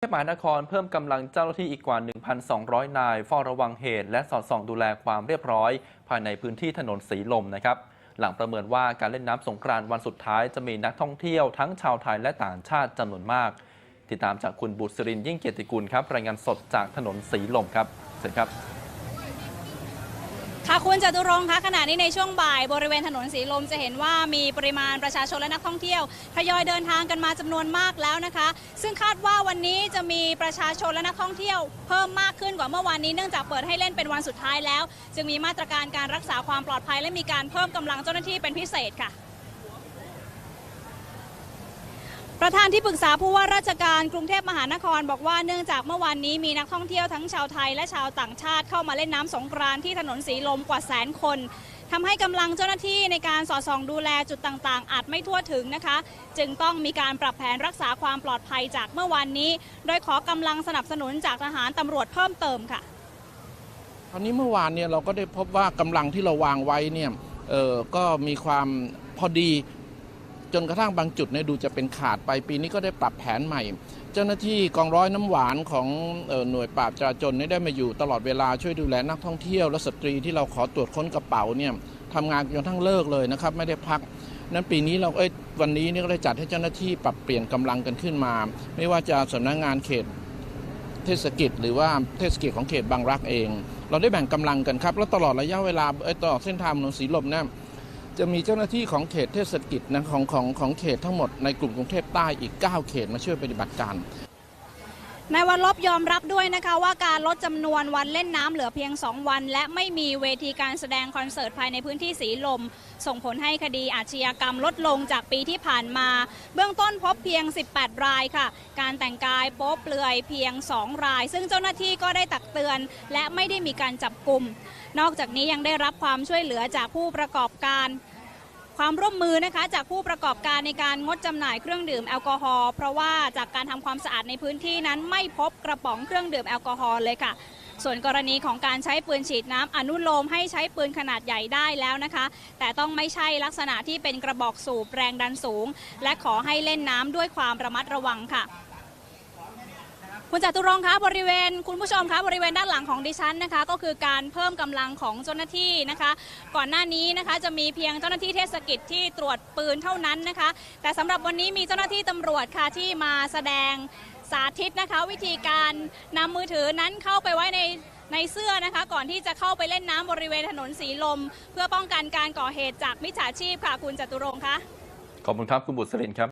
เทพมหานครเพิ่มกำลังเจ้าหน้าที่อีกกว่า 1,200 นายเฝ้าระวังเหตุ และสอดส่องดูแลความเรียบร้อย ภายในพื้นที่ถนนสีลมนะครับ หลังประเมินว่าการเล่นน้ำสงกรานต์วันสุดท้ายจะมีนักท่องเที่ยวทั้งชาวไทยและต่างชาติจำนวนมาก ติดตามจากคุณบุตรินทร์ยิ่งเกียรติกุลครับรายงานสดจากถนนสีลมครับเสร็จครับ ค่ะคุณจตุรงค์คะขณะนี้ในช่วงบ่ายบริเวณถนนสีลมจะเห็นว่ามีปริมาณประชาชนและนักท่องเที่ยวทยอยเดินทางกันมาจำนวนมากแล้วนะคะ ซึ่งคาดว่าวันนี้จะมีประชาชนและนักท่องเที่ยวเพิ่มมากขึ้นกว่าเมื่อวานนี้เนื่องจากเปิดให้เล่นเป็นวันสุดท้ายแล้ว จึงมีมาตรการการรักษาความปลอดภัย และมีการเพิ่มกำลังเจ้าหน้าที่เป็นพิเศษค่ะ ประธานที่ปรึกษาผู้ว่าราชการกรุงเทพมหานครบอกว่าเนื่องจากเมื่อวานนี้มีนักท่องเที่ยวทั้งชาวไทยและชาวต่างชาติเข้ามาเล่นน้ำสงกรานที่ถนนสีลมกว่าแสนคนทำให้กำลังเจ้าหน้าที่ในการสอดส่องดูแลจุดต่างๆ อาจไม่ทั่วถึงนะคะ จึงต้องมีการปรับแผนรักษาความปลอดภัยจากเมื่อวานนี้ โดยขอกำลังสนับสนุนจากทหารตำรวจเพิ่มเติมค่ะคราวนี้เมื่อวานเนี่ยเราก็ได้พบว่ากำลังที่เราวางไว้เนี่ยเออก็มีความพอดี จนกระทั่งบางจุดเนี่ยดูจะเป็นขาดไปปีนี้ก็ได้ปรับแผนใหม่ เจ้าหน้าที่กองร้อยน้ำหวานของออหน่วยปราบจราจรเนี่ยได้มาอยู่ตลอดเวลาช่วยดูแลนักท่องเที่ยวและสตรีที่เราขอตรวจค้นกระเป๋าเนี่ยทำงานจนทั้งเลิกเลยนะครับไม่ได้พักนั้นปีนี้เราเอ้ยวันนี้นี่ก็ได้จัดให้เจ้าหน้าที่ปรับเปลี่ยนกำลังกันขึ้นมา ไม่ว่าจะสำนักงานเขตเทศกิจ หรือว่าเทศกิจของเขตบางรักเอง เราได้แบ่งกำลังกันครับ แล้วตลอดระยะเวลาเอ้ตลอดเส้นทางถนนสีลมเนี่ย จะมีเจ้าหน้าที่ของเขตเทศกิจนะของของของเขตทั้งหมดในกลุ่มกรุงเทพใต้อีก 9 เขตมาช่วยปฏิบัติการนายวันลบยอมรับด้วยนะคะว่าการลดจำนวนวันเล่นน้ำเหลือเพียง 2 วัน และไม่มีเวทีการแสดงคอนเสิร์ตภายในพื้นที่สีลม ส่งผลให้คดีอาชญากรรมลดลงจากปีที่ผ่านมา เบื้องต้นพบเพียง 18 รายค่ะ การแต่งกายโป๊เปลือยเพียง 2 ราย ซึ่งเจ้าหน้าที่ก็ได้ตักเตือน และไม่ได้มีการจับกลุ่มนอกจากนี้ยังได้รับความช่วยเหลือจากผู้ประกอบการ ความร่วมมือนะคะจากผู้ประกอบการในการงดจำหน่ายเครื่องดื่มแอลกอฮอล์เพราะว่าจากการทำความสะอาดในพื้นที่นั้นไม่พบกระป๋องเครื่องดื่มแอลกอฮอล์เลยค่ะ ส่วนกรณีของการใช้ปืนฉีดน้ำอนุโลมให้ใช้ปืนขนาดใหญ่ได้แล้วนะคะ แต่ต้องไม่ใช่ลักษณะที่เป็นกระบอกสูบแรงดันสูง และขอให้เล่นน้ำด้วยความระมัดระวังค่ะ คุณจตุรงค์คะบริเวณคุณผู้ชมคะบริเวณด้านหลังของดิฉันนะคะ ก็คือการเพิ่มกำลังของเจ้าหน้าที่นะคะ ก่อนหน้านี้นะคะจะมีเพียงเจ้าหน้าที่เทศกิจที่ตรวจปืนเท่านั้นนะคะ แต่สำหรับวันนี้มีเจ้าหน้าที่ตำรวจค่ะที่มาแสดงสาธิตนะคะ วิธีการนำมือถือนั้นเข้าไปไว้ในในเสื้อนะคะก่อนที่จะเข้าไปเล่นน้ำบริเวณถนนสีลม เพื่อป้องกันการก่อเหตุจากมิจฉาชีพค่ะคุณจตุรงค์คะขอบคุณครับคุณบุษรินทร์ครับ